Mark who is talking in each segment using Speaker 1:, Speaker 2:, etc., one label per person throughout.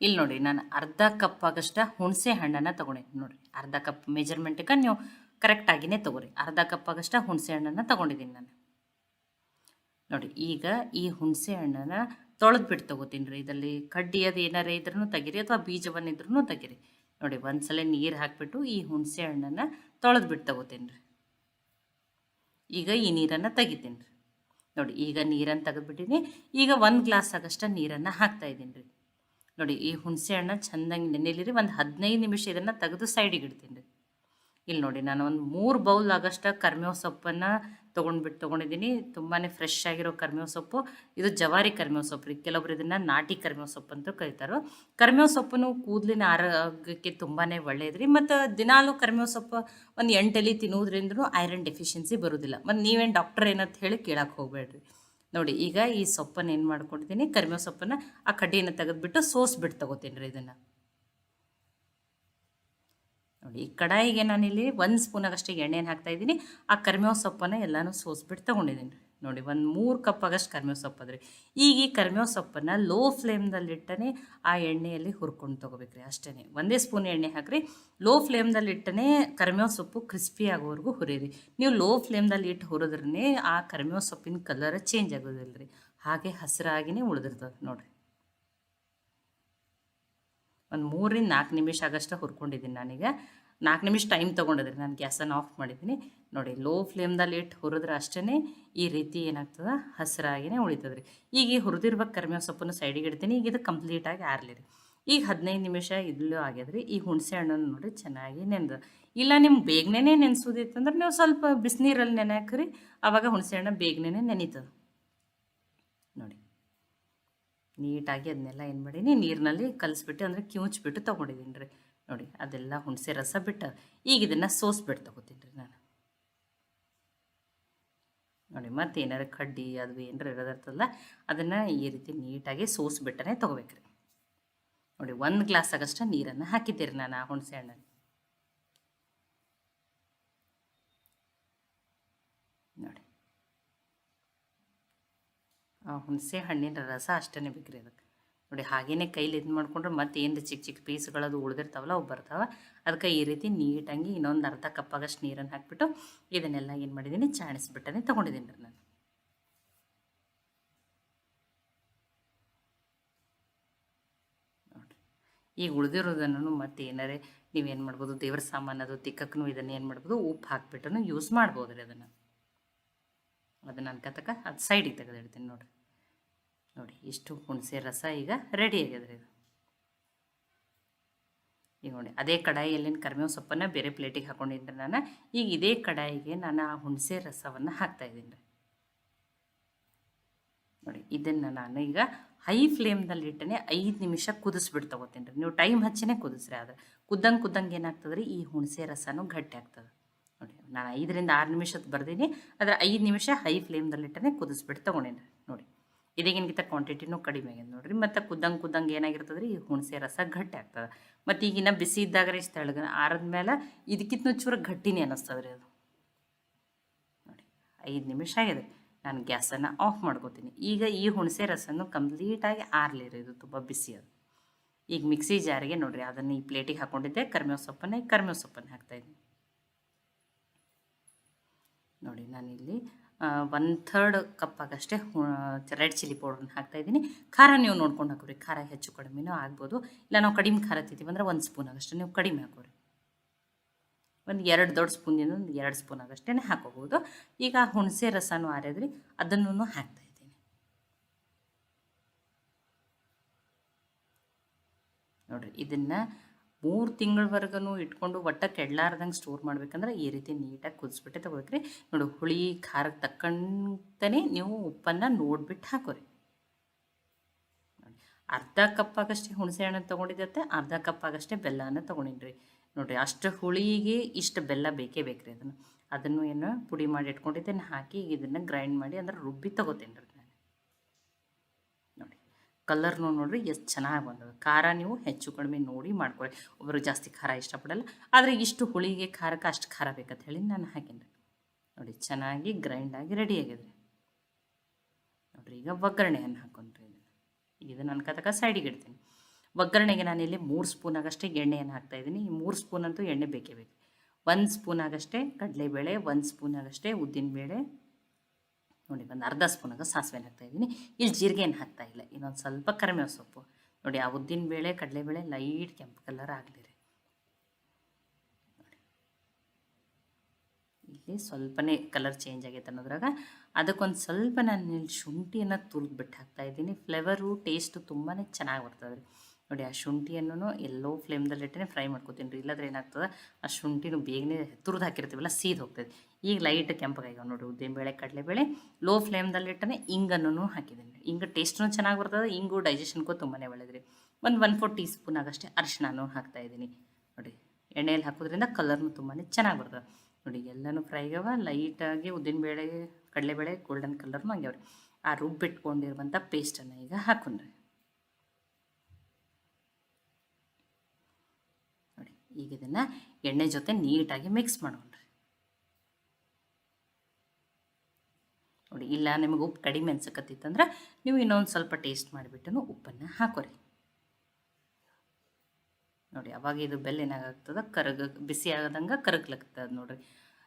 Speaker 1: ಇಲ್ಲಿ ನೋಡಿ, ನಾನು ಅರ್ಧ ಕಪ್ ಆಗಷ್ಟ ಹುಣಸೆ ಹಣ್ಣನ್ನು ತೊಗೊಂಡಿದ್ದೀನಿ ನೋಡಿ, ಅರ್ಧ ಕಪ್ ಮೆಜರ್ಮೆಂಟ್ಗೆ ನೀವು ಕರೆಕ್ಟಾಗಿಯೇ ತೊಗೊರಿ. ಅರ್ಧ ಕಪ್ ಆಗಷ್ಟ ಹುಣಸೆ ಹಣ್ಣನ್ನು ತೊಗೊಂಡಿದ್ದೀನಿ ನಾನು. ನೋಡಿ, ಈಗ ಈ ಹುಣಸೆ ಹಣ್ಣನ್ನು ತೊಳೆದ್ಬಿಟ್ಟು ತೊಗೋತೀನಿ ರೀ. ಇದರಲ್ಲಿ ಕಡ್ಡಿ ಅದು ಏನಾರೇ ಇದ್ರೂ ತೆಗೀರಿ ಅಥವಾ ಬೀಜವನ್ನಿದ್ರೂ ತೆಗೀರಿ. ನೋಡಿ, ಒಂದ್ಸಲ ನೀರು ಹಾಕಿಬಿಟ್ಟು ಈ ಹುಣಸೆ ಹಣ್ಣನ್ನು ತೊಳೆದ್ಬಿಟ್ಟು ತೊಗೋತೀನಿ ರೀ. ಈಗ ಈ ನೀರನ್ನು ತೆಗಿತೀನಿ ರೀ. ನೋಡಿ, ಈಗ ನೀರನ್ನು ತೆಗೆದ್ಬಿಟ್ಟಿನಿ. ಈಗ ಒಂದು ಗ್ಲಾಸ್ ಆಗಷ್ಟ ನೀರನ್ನು ಹಾಕ್ತಾ ಇದ್ದೀನಿ ರೀ. ನೋಡಿ, ಈ ಹುಣಸೆ ಹಣ್ಣು ಚೆನ್ನಾಗಿ ನೆನೆಲಿರಿ, ಒಂದು ಹದಿನೈದು ನಿಮಿಷ ಇದನ್ನು ತೆಗೆದು ಸೈಡಿಗೆ ಇಡ್ತೀನಿ. ರೀ ಇಲ್ಲಿ ನೋಡಿ, ನಾನು ಒಂದು ಮೂರು ಬೌಲ್ ಆಗೋಷ್ಟ ಕರ್ಮೇವ ಸೊಪ್ಪನ್ನು ತೊಗೊಂಡ್ಬಿಟ್ಟು ತೊಗೊಂಡಿದ್ದೀನಿ. ತುಂಬಾ ಫ್ರೆಶ್ ಆಗಿರೋ ಕರ್ಮೇವ ಸೊಪ್ಪು. ಇದು ಜವಾರಿ ಕರ್ಮೇವ ಸೊಪ್ಪು ರೀ. ಕೆಲವೊಬ್ರು ಇದನ್ನು ನಾಟಿ ಕರ್ಮೇವ ಸೊಪ್ಪು ಅಂತ ಕರೀತಾರೆ. ಕರ್ಮೇವ ಸೊಪ್ಪನ್ನು ಕೂದಲಿನ ಆರೋಗ್ಯಕ್ಕೆ ತುಂಬಾ ಒಳ್ಳೆಯದು ಮತ್ತು ದಿನಾಲೂ ಕರ್ಮೇವ ಸೊಪ್ಪು ಒಂದು ಎಂಟಲ್ಲಿ ತಿನ್ನೋದ್ರಿಂದ ಐರನ್ ಡೆಫಿಷಿಯನ್ಸಿ ಬರೋದಿಲ್ಲ. ಮತ್ತು ನೀವೇನು ಡಾಕ್ಟರ್ ಏನಂತ ಹೇಳಿ ಕೇಳಕ್ಕೆ ಹೋಗಬೇಡ್ರಿ. ನೋಡಿ, ಈಗ ಈ ಸೊಪ್ಪನ್ನು ಏನು ಮಾಡ್ಕೊಂಡಿದ್ದೀನಿ ಕರಿಬೇವು ಸೊಪ್ಪನ್ನು ಆ ಕಡ್ಡಿಯನ್ನು ತೆಗೆದುಬಿಟ್ಟು ಸೋಸ್ಬಿಟ್ಟು ತಗೋತೀನಿ ರೀ ಇದನ್ನು. ನೋಡಿ, ಈ ಕಡಾಯಿಗೆ ನಾನಿಲ್ಲಿ ಒಂದು ಸ್ಪೂನಾಗಷ್ಟು ಎಣ್ಣೆನ ಹಾಕ್ತಾ ಇದ್ದೀನಿ. ಆ ಕರಿಮೇವು ಸೊಪ್ಪನ್ನು ಎಲ್ಲನೂ ಸೋಸ್ಬಿಟ್ಟು ತೊಗೊಂಡಿದ್ದೀನಿ ರೀ. ನೋಡಿ, ಒಂದು ಮೂರು ಕಪ್ ಆಗಷ್ಟು ಕರಿಬೇವು ಸೊಪ್ಪು ಅದ್ರಿ. ಈಗ ಈ ಕರಿಬೇವು ಸೊಪ್ಪನ್ನು ಲೋ ಫ್ಲೇಮ್ದಲ್ಲಿಟ್ಟನೆ ಆ ಎಣ್ಣೆಯಲ್ಲಿ ಹುರ್ಕೊಂಡು ತೊಗೋಬೇಕ್ರಿ ಅಷ್ಟೇ ಒಂದೇ ಸ್ಪೂನ್ ಎಣ್ಣೆ ಹಾಕ್ರಿ. ಲೋ ಫ್ಲೇಮ್ದಲ್ಲಿ ಇಟ್ಟನೆ ಕರಿಬೇವು ಸೊಪ್ಪು ಕ್ರಿಸ್ಪಿ ಆಗೋವರೆಗೂ ಹುರಿಯಿರಿ ನೀವು ಲೋ ಫ್ಲೇಮ್ದಲ್ಲಿ ಇಟ್ಟು ಹುರಿದ್ರೇ ಆ ಕರಿಬೇವು ಸೊಪ್ಪಿನ ಕಲರ್ ಚೇಂಜ್ ಆಗೋದಿಲ್ಲ ರೀ ಹಾಗೆ ಹಸಿರಾಗಿನೇ ಉಳಿದಿರ್ತದೆ ನೋಡಿರಿ. ಒಂದು ಮೂರಿಂದ ನಾಲ್ಕು ನಿಮಿಷ ಆಗಷ್ಟು ಹುರ್ಕೊಂಡಿದ್ದೀನಿ ನಾನೀಗ. ನಾಲ್ಕು ನಿಮಿಷ ಟೈಮ್ ತೊಗೊಂಡಿದ್ರಿ. ನಾನು ಗ್ಯಾಸನ್ನು ಆಫ್ ಮಾಡಿದ್ದೀನಿ. ನೋಡಿ ಲೋ ಫ್ಲೇಮ್ದಲ್ಲಿ ಇಟ್ಟು ಹುರಿದ್ರೆ ಅಷ್ಟೇ ಈ ರೀತಿ ಏನಾಗ್ತದೆ? ಹಸಿರಾಗಿನೇ ಉಳಿತದ್ರಿ. ಈಗ ಈ ಹುರಿದಿರುವ ಕರಿಬೇವು ಸೊಪ್ಪನ್ನು ಸೈಡಿಗೆ ಇಡ್ತೀನಿ. ಈಗ ಇದು ಕಂಪ್ಲೀಟಾಗಿ ಆರಲಿ ರೀ. ಈಗ ಹದಿನೈದು ನಿಮಿಷ ಇದ್ಲೂ ಆಗ್ಯದ್ರಿ ಈ ಹುಣಸೆ ಹಣ್ಣನ್ನು ನೋಡಿ ಚೆನ್ನಾಗಿ ನೆನೆದ. ಇಲ್ಲ ನಿಮ್ಮ ಬೇಗನೆ ನೆನೆಸೋದಿತ್ತಂದ್ರೆ ನೀವು ಸ್ವಲ್ಪ ಬಿಸಿನೀರಲ್ಲಿ ನೆನೆ ಹಾಕ್ರಿ ಆವಾಗ ಹುಣಸೆ ಹಣ್ಣು ಬೇಗನೆ ನೆನೀತದೆ. ನೋಡಿ, ನೀಟಾಗಿ ಅದನ್ನೆಲ್ಲ ಏನು ಮಾಡೀನಿ? ನೀರಿನಲ್ಲಿ ಕಲಿಸ್ಬಿಟ್ಟು ಅಂದರೆ ಕಿವುಚ್ಬಿಟ್ಟು ತೊಗೊಂಡಿದ್ದೀನಿ ರೀ ನೋಡಿ, ಅದೆಲ್ಲ ಹುಣಸೆ ರಸ ಬಿಟ್ಟು ಈಗ ಇದನ್ನು ಸೋಸ್ಬಿಟ್ಟು ತಗೋತೀನಿ ರೀ ನಾನು. ನೋಡಿ, ಮತ್ತೆ ಏನಾರು ಕಡ್ಡಿ ಅದು ಏನಾರು ಇರೋದಿರ್ತದಲ್ಲ ಅದನ್ನು ಈ ರೀತಿ ನೀಟಾಗಿ ಸೋಸ್ಬಿಟ್ಟನೆ ತೊಗೋಬೇಕ್ರಿ. ನೋಡಿ, ಒಂದು ಗ್ಲಾಸ್ ಆಗಷ್ಟು ನೀರನ್ನು ಹಾಕಿದ್ದೀರಿ ನಾನು ಆ ಹುಣಸೆ ಹಣ್ಣನ್ನು ನೋಡಿ. ಆ ಹುಣಸೆ ಹಣ್ಣಿನ ರಸ ಅಷ್ಟೇ ಬೇಕ್ರಿ ಅದಕ್ಕೆ. ನೋಡಿ ಹಾಗೇನೆ ಕೈಲಿ ಇದು ಮಾಡಿಕೊಂಡ್ರೆ ಮತ್ತೆ ಏನು ಚಿಕ್ಕ ಚಿಕ್ಕ ಪೀಸ್ಗಳದು ಉಳಿದಿರ್ತಾವಲ್ಲ ಅವು ಬರ್ತಾವೆ. ಅದಕ್ಕೆ ಈ ರೀತಿ ನೀಟಾಗಿ ಇನ್ನೊಂದು ಅರ್ಧ ಕಪ್ಪಾಗಷ್ಟು ನೀರನ್ನು ಹಾಕಿಬಿಟ್ಟು ಇದನ್ನೆಲ್ಲ ಏನು ಮಾಡಿದ್ದೀನಿ ಚಾಣಿಸ್ಬಿಟ್ಟನೆ ತೊಗೊಂಡಿದ್ದೀನಿ ರೀ ನಾನು ಈಗ ಉಳಿದಿರೋದನ್ನು ಮತ್ತೆ ಏನಾರೇ ನೀವೇನು ಮಾಡ್ಬೋದು, ದೇವ್ರ ಅದು ತಿಕ್ಕಕ್ಕೂ ಇದನ್ನು ಏನು ಮಾಡ್ಬೋದು, ಉಪ್ಪು ಹಾಕ್ಬಿಟ್ಟು ಯೂಸ್ ಮಾಡ್ಬೋದು ರೀ ಅದನ್ನು ಅದನ್ನು ಅನ್ಕತಕ್ಕ ಅದು ಸೈಡಿಗೆ ತೆಗೆದಿಡ್ತೀನಿ ನೋಡಿರಿ. ನೋಡಿ, ಇಷ್ಟು ಹುಣಸೆ ರಸ ಈಗ ರೆಡಿ ಆಗ್ಯದ್ರಿ ಇದು. ಈಗ ನೋಡಿ, ಅದೇ ಕಡಾಯಿಯಲ್ಲಿನ ಕರಿಬೇವು ಸೊಪ್ಪನ್ನು ಬೇರೆ ಪ್ಲೇಟಿಗೆ ಹಾಕೊಂಡಿದ್ದೆ ನಾನು. ಈಗ ಇದೇ ಕಡಾಯಿಗೆ ನಾನು ಆ ಹುಣಸೆ ರಸವನ್ನು ಹಾಕ್ತಾಯಿದ್ದೀನಿ ರೀ ನೋಡಿ, ಇದನ್ನು ನಾನು ಈಗ ಹೈ ಫ್ಲೇಮ್ದಲ್ಲಿ ಇಟ್ಟನೆ ಐದು ನಿಮಿಷ ಕುದಿಸ್ಬಿಟ್ಟು ತೊಗೋತೀನಿ ರೀ. ನೀವು ಟೈಮ್ ಹಚ್ಚಿನೇ ಕುದಿಸ್ರಿ ಆದರೆ. ಕುದ್ದಂಗೆ ಕುದ್ದಂಗೆ ಏನಾಗ್ತದೆ ರೀ ಈ ಹುಣಸೆ ರಸನೂ ಗಟ್ಟಿ ಆಗ್ತದೆ. ನೋಡಿ, ನಾನು ಐದರಿಂದ ಆರು ನಿಮಿಷದ ಬರ್ದೀನಿ. ಆದರೆ ಐದು ನಿಮಿಷ ಹೈ ಫ್ಲೇಮ್ದಲ್ಲಿ ಇಟ್ಟನೆ ಕುದಿಸ್ಬಿಟ್ಟು ತೊಗೊಂಡೇನಿ ನೋಡಿ. ಇದಕ್ಕಿಂತ ಕ್ವಾಂಟಿಟಿನೂ ಕಡಿಮೆ ಆಗಿದೆ ನೋಡಿರಿ. ಮತ್ತು ಕುದ್ದಂಗೆ ಕುದ್ದಂಗೆ ಏನಾಗಿರ್ತದೆ ಈ ಹುಣಸೆ ರಸ ಗಟ್ಟಿ ಆಗ್ತದೆ. ಮತ್ತು ಈಗಿನ ಬಿಸಿ ಇದ್ದಾಗ ರೀ ತೆಳಗ ಆರದ್ಮೇಲೆ ಇದಕ್ಕಿಂತ ಚೂರು ಗಟ್ಟಿನೇ ಅನ್ನಿಸ್ತದೆ ರೀ ಅದು. ನೋಡಿ, ಐದು ನಿಮಿಷ ಆಗಿದೆ. ನಾನು ಗ್ಯಾಸನ್ನು ಆಫ್ ಮಾಡ್ಕೋತೀನಿ. ಈಗ ಈ ಹುಣಸೆ ರಸನ್ನು ಕಂಪ್ಲೀಟಾಗಿ ಆರ್ಲಿರಿ ಇದು ತುಂಬ ಬಿಸಿ ಅದು. ಈಗ ಮಿಕ್ಸಿ ಜಾರಿಗೆ ನೋಡಿರಿ, ಅದನ್ನು ಈ ಪ್ಲೇಟಿಗೆ ಹಾಕ್ಕೊಂಡಿದ್ದೆ ಕರ್ಮೇವು ಸೊಪ್ಪನ್ನು ಈ ಕರ್ಮೇವು ಸೊಪ್ಪನ್ನು ಹಾಕ್ತಾಯಿದ್ದೀನಿ ನೋಡಿ, ನಾನಿಲ್ಲಿ ಒನ್ ಥರ್ಡ್ ಕಪ್ ಆಗಷ್ಟೇ ರೆಡ್ ಚಿಲ್ಲಿ ಪೌಡ್ರನ್ನ ಹಾಕ್ತಾಯಿದ್ದೀನಿ ಖಾರ ನೀವು ನೋಡ್ಕೊಂಡು ಹಾಕೋರಿ ಖಾರ ಹೆಚ್ಚು ಕಡಿಮೆನೂ ಆಗ್ಬೋದು. ಇಲ್ಲ, ನಾವು ಕಡಿಮೆ ಖಾರ ತಿಂತೀವಿ ಅಂದರೆ ಒಂದು ಸ್ಪೂನ್ ಆಗಷ್ಟೇ. ನೀವು ಕಡಿಮೆ ಹಾಕೋರಿ ಒಂದು ಎರಡು ದೊಡ್ಡ ಸ್ಪೂನಿಂದ ಒಂದು ಎರಡು ಸ್ಪೂನ್ ಆಗಷ್ಟೇ ಹಾಕೋಬೋದು ಈಗ ಹುಣಸೆ ರಸನೂ ಆರಿದ್ರಿ ಅದನ್ನು ಹಾಕ್ತಾ ಇದ್ದೀನಿ. ನೋಡಿರಿ, ಇದನ್ನು ಮೂರು ತಿಂಗಳವರೆಗೂ ಇಟ್ಕೊಂಡು ಒಟ್ಟ ಕೆಡಲಾರ್ದಂಗೆ ಸ್ಟೋರ್ ಮಾಡ್ಬೇಕಂದ್ರೆ ಈ ರೀತಿ ನೀಟಾಗಿ ಕುದಿಸ್ಬಿಟ್ಟೆ ತೊಗೋಬೇಕ್ರಿ. ನೋಡಿ, ಹುಳಿ ಖಾರಕ್ಕೆ ತಕ್ಕಂತನೇ ನೀವು ಉಪ್ಪನ್ನು ನೋಡ್ಬಿಟ್ಟು ಹಾಕೋರಿ. ಅರ್ಧ ಕಪ್ ಆಗಷ್ಟೇ ಹುಣಸೆ ಹಣ್ಣು ತೊಗೊಂಡಿದ್ದತ್ತೆ ಅರ್ಧ ಕಪ್ ಆಗಷ್ಟೇ ಬೆಲ್ಲನ ತೊಗೊಂಡಿನ್ರಿ. ನೋಡಿರಿ, ಅಷ್ಟು ಹುಳಿಗೆ ಇಷ್ಟು ಬೆಲ್ಲ ಬೇಕೇ ಬೇಕ್ರಿ ಅದನ್ನು. ಅದನ್ನು ಏನು ಪುಡಿ ಮಾಡಿ ಇಟ್ಕೊಂಡಿದ್ದೇನೆ ಹಾಕಿ ಇದನ್ನು ಗ್ರೈಂಡ್ ಮಾಡಿ ಅಂದ್ರೆ ರುಬ್ಬಿ ತೊಗೋತೀನಿ ರೀ ಕಲರ್ನು ನೋಡ್ರಿ ಎಷ್ಟು ಚೆನ್ನಾಗಿ ಬಂದದ. ಖಾರ ನೀವು ಹೆಚ್ಚು ಕಡಿಮೆ ನೋಡಿ ಮಾಡ್ಕೊಳ್ಳಿ. ಒಬ್ಬರು ಜಾಸ್ತಿ ಖಾರ ಇಷ್ಟಪಡಲ್ಲ. ಆದರೆ ಇಷ್ಟು ಹುಳಿಗೆ ಖಾರಕ್ಕೆ ಅಷ್ಟು ಖಾರ ಬೇಕಂತ ಹೇಳಿ ನಾನು ಹಾಕೀನಿ ನೋಡಿ ಚೆನ್ನಾಗಿ ಗ್ರೈಂಡ್ ಆಗಿ ರೆಡಿ ಆಗಿದೆ ನೋಡಿರಿ ಈಗ ಒಗ್ಗರಣೆಯನ್ನು ಹಾಕೊಂಡ್ರಿ ಇದು ನನ್ನ ಕತಕ ಸೈಡಿಗೆ ಇಡ್ತೀನಿ. ಒಗ್ಗರಣೆಗೆ ಇಲ್ಲಿ ಮೂರು ಸ್ಪೂನ್ ಆಗಷ್ಟೇ ಎಣ್ಣೆಯನ್ನು ಹಾಕ್ತಾಯಿದ್ದೀನಿ ಈ ಮೂರು ಸ್ಪೂನ್ ಅಂತೂ ಎಣ್ಣೆ ಬೇಕೇ ಬೇಕು. ಒಂದು ಸ್ಪೂನ್ ಆಗಷ್ಟೇ ಕಡಲೆಬೇಳೆ, ಒಂದು ಸ್ಪೂನ್ ಆಗಷ್ಟೇ ಉದ್ದಿನಬೇಳೆ. ನೋಡಿ ಒಂದು ಅರ್ಧ ಸ್ಪೂನಾಗ ಸಾಸಿವೆ ಹಾಕ್ತಾ ಇದ್ದೀನಿ. ಇಲ್ಲಿ ಜೀರಿಗೆಯನ್ನು ಹಾಕ್ತಾ ಇಲ್ಲ. ಇನ್ನೊಂದು ಸ್ವಲ್ಪ ಕರಿಮೆ ಸೊಪ್ಪು. ನೋಡಿ, ಆ ಉದ್ದಿನ ಬೇಳೆ ಕಡಲೆಬೇಳೆ ಲೈಟ್ ಕೆಂಪು ಕಲರ್ ಆಗಲಿ ರೀ. ಇಲ್ಲಿ ಸ್ವಲ್ಪನೇ ಕಲರ್ ಚೇಂಜ್ ಆಗೈತೆ ಅನ್ನೋದ್ರಾಗ. ಅದಕ್ಕೊಂದು ಸ್ವಲ್ಪ ನಾನು ಇಲ್ಲಿ ಶುಂಠಿಯನ್ನು ತುರಿದ್ಬಿಟ್ಟು ಹಾಕ್ತಾಯಿದ್ದೀನಿ ಫ್ಲೇವರು ಟೇಸ್ಟು ತುಂಬಾ ಚೆನ್ನಾಗಿ ಬರ್ತದೆ ರೀ ನೋಡಿ, ಆ ಶುಂಠಿಯನ್ನು ಎಲ್ಲೋ ಫ್ಲೇಮ್ದಲ್ಲಿ ಇಟ್ಟೇ ಫ್ರೈ ಮಾಡ್ಕೋತೀನಿ ರೀ. ಇಲ್ಲಾಂದ್ರೆ ಏನಾಗ್ತದೆ, ಆ ಶುಂಠಿನೂ ಬೇಗನೆ ತುರಿದು ಹಾಕಿರ್ತೀವಲ್ಲ, ಸೀದ್ ಹೋಗ್ತದೆ. ಈಗ ಲೈಟ್ ಕೆಂಪಗಾಗ್ಯಾವ ನೋಡಿ, ಉದ್ದಿನಬೇಳೆ, ಕಡಲೆಬೇಳೆ ಲೋ ಫ್ಲೇಮ್ದಲ್ಲಿ ಇಟ್ಟನೆ ಇಂಗನ್ನು ಹಾಕಿದ್ದೀನಿ. ಇಂಗು ಟೇಸ್ಟೂ ಚೆನ್ನಾಗಿ ಬರ್ತದೆ, ಇಂಗು ಡೈಜೆಷನ್ಗೂ ತುಂಬಾ ಒಳ್ಳೇದ್ರಿ ಒಂದು ಒನ್ ಫೋರ್ ಟೀ ಸ್ಪೂನ್ ಆಗಷ್ಟೇ ಅರಿಶಿಣನೂ ಹಾಕ್ತಾಯಿದ್ದೀನಿ ನೋಡಿ, ಎಣ್ಣೆಯಲ್ಲಿ ಹಾಕೋದ್ರಿಂದ ಕಲರ್ನು ತುಂಬಾ ಚೆನ್ನಾಗಿ ಬರ್ತದೆ. ನೋಡಿ, ಎಲ್ಲನೂ ಫ್ರೈ ಆಗ್ಯಾವ ಲೈಟಾಗಿ ಉದ್ದಿನಬೇಳೆ, ಕಡಲೆಬೇಳೆ ಗೋಲ್ಡನ್ ಕಲರ್ನು ಆಗ್ಯಾವ್ರಿ ಆ ರುಬ್ಬಿಟ್ಕೊಂಡಿರುವಂಥ ಪೇಸ್ಟನ್ನು ಈಗ ಹಾಕೊಂಡ್ರಿ ನೋಡಿ ಈಗ ಇದನ್ನು ಎಣ್ಣೆ ಜೊತೆ ನೀಟಾಗಿ ಮಿಕ್ಸ್ ಮಾಡೋಣ್ರಿ ನೋಡಿ, ಇಲ್ಲ ನಿಮಗೆ ಉಪ್ಪು ಕಡಿಮೆ ಅನ್ಸಕತ್ತಿತ್ತಂದ್ರೆ ನೀವು ಇನ್ನೊಂದು ಸ್ವಲ್ಪ ಟೇಸ್ಟ್ ಮಾಡಿಬಿಟ್ಟು ಉಪ್ಪನ್ನು ಹಾಕೋರಿ. ನೋಡಿ, ಅವಾಗ ಇದು ಬೆಲ್ಲ ಏನಾಗ್ತದೆ ಕರಗ, ಬಿಸಿ ಆಗದಂಗೆ ಕರಗ್ಲತ್ತದ ನೋಡಿರಿ.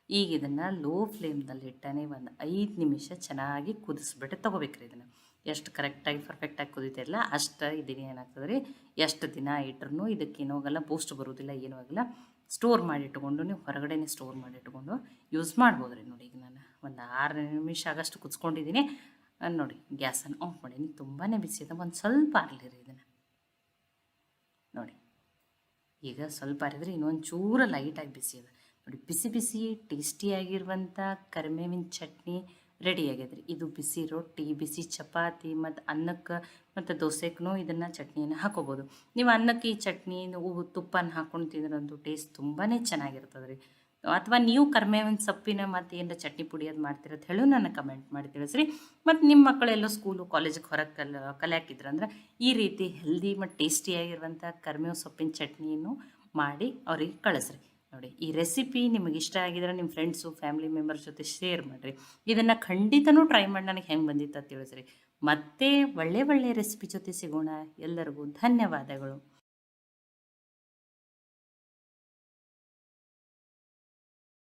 Speaker 1: ಈಗ ಇದನ್ನು ಲೋ ಫ್ಲೇಮ್ದಲ್ಲಿ ಇಟ್ಟನೆ ಒಂದು ಐದು ನಿಮಿಷ ಚೆನ್ನಾಗಿ ಕುದಿಸ್ಬಿಟ್ಟು ತೊಗೋಬೇಕ್ರಿ ಇದನ್ನು. ಎಷ್ಟು ಕರೆಕ್ಟಾಗಿ ಪರ್ಫೆಕ್ಟಾಗಿ ಕುದೀತಿರಲ್ಲ ಅಷ್ಟು ಇದೀನಿ ಏನಾಗ್ತದೆ ರೀ, ಎಷ್ಟು ದಿನ ಇಟ್ರೂ ಇದಕ್ಕೆ ಏನೂ ಆಗಲ್ಲ ಬೂಸ್ಟ್ ಬರೋದಿಲ್ಲ, ಏನೂ ಆಗಲ್ಲ. ಸ್ಟೋರ್ ಮಾಡಿ ಇಟ್ಕೊಂಡು, ನೀವು ಹೊರಗಡೆನೇ ಸ್ಟೋರ್ ಮಾಡಿ ಇಟ್ಕೊಂಡು ಯೂಸ್ ಮಾಡ್ಬೋದು ರೀ ನೋಡಿ ಈಗ ನಾನು. ಒಂದು ಆರು ನಿಮಿಷ ಆಗಷ್ಟು ಕುದ್ಸ್ಕೊಂಡಿದ್ದೀನಿ ನೋಡಿ ಗ್ಯಾಸನ್ನು ಆಫ್ ಮಾಡೀನಿ ತುಂಬಾ ಬಿಸಿ ಇದೆ ಒಂದು ಸ್ವಲ್ಪ ಆರಲಿ ರೀ ಇದನ್ನು. ನೋಡಿ, ಈಗ ಸ್ವಲ್ಪ ಆರಿದ್ರೆ ಇನ್ನೊಂದು ಚೂರು ಲೈಟಾಗಿ ಬಿಸಿ ಇದೆ ನೋಡಿ ಬಿಸಿ ಬಿಸಿ ಟೇಸ್ಟಿಯಾಗಿರುವಂಥ ಕರಿಮೇವಿನ ಚಟ್ನಿ ರೆಡಿ ರೀ ಇದು ಬಿಸಿ ರೊಟ್ಟಿ, ಬಿಸಿ ಚಪಾತಿ ಮತ್ತು ಅನ್ನಕ್ಕೆ ಮತ್ತು ದೋಸೆಗೂ ಇದನ್ನು ಚಟ್ನಿಯನ್ನು ಹಾಕೋಬೋದು. ನೀವು ಅನ್ನಕ್ಕೆ ಈ ಚಟ್ನಿ ಉಪ್ಪು ತುಪ್ಪನ ಹಾಕ್ಕೊಂಡು ತಿಂದ್ರಂತೂ ಟೇಸ್ಟ್ ತುಂಬಾ ಚೆನ್ನಾಗಿರ್ತದೆ ರೀ ಅಥವಾ ನೀವು ಕರ್ಮೇವಿನ ಸೊಪ್ಪಿನ ಮತ್ತು ಏನರ ಚಟ್ನಿ ಪುಡಿ ಅದು ಮಾಡ್ತೀರ ಅಂತ ಹೇಳು ನನ್ನ ಕಮೆಂಟ್ ಮಾಡಿ ತಿಳಿಸ್ರಿ. ಮತ್ತು ನಿಮ್ಮ ಮಕ್ಕಳೆಲ್ಲೋ ಸ್ಕೂಲು ಕಾಲೇಜಿಗೆ ಹೊರಗೆ ಕಲ್ ಕಲಿಯಾಕಿದ್ರಂದ್ರೆ ಈ ರೀತಿ ಹೆಲ್ದಿ ಮತ್ತು ಟೇಸ್ಟಿಯಾಗಿರುವಂಥ ಕರ್ಮೇವು ಸೊಪ್ಪಿನ ಚಟ್ನಿಯನ್ನು ಮಾಡಿ ಅವ್ರಿಗೆ ಕಳಿಸ್ರಿ. ನೋಡಿ, ಈ ರೆಸಿಪಿ ನಿಮಗೆ ಇಷ್ಟ ಆಗಿದ್ರೆ ನಿಮ್ಮ ಫ್ರೆಂಡ್ಸು ಫ್ಯಾಮಿಲಿ ಮೆಂಬರ್ಸ್ ಜೊತೆ ಶೇರ್ ಮಾಡಿರಿ. ಇದನ್ನು ಖಂಡಿತನೂ ಟ್ರೈ ಮಾಡಿ ನನಗೆ ಹೆಂಗೆ ಬಂದಿತ್ತು ಅಂತ ತಿಳಿಸ್ರಿ. ಮತ್ತೆ ಒಳ್ಳೆ ಒಳ್ಳೆ ರೆಸಿಪಿ ಜೊತೆ ಸಿಗೋಣ. ಎಲ್ಲರಿಗೂ ಧನ್ಯವಾದಗಳು.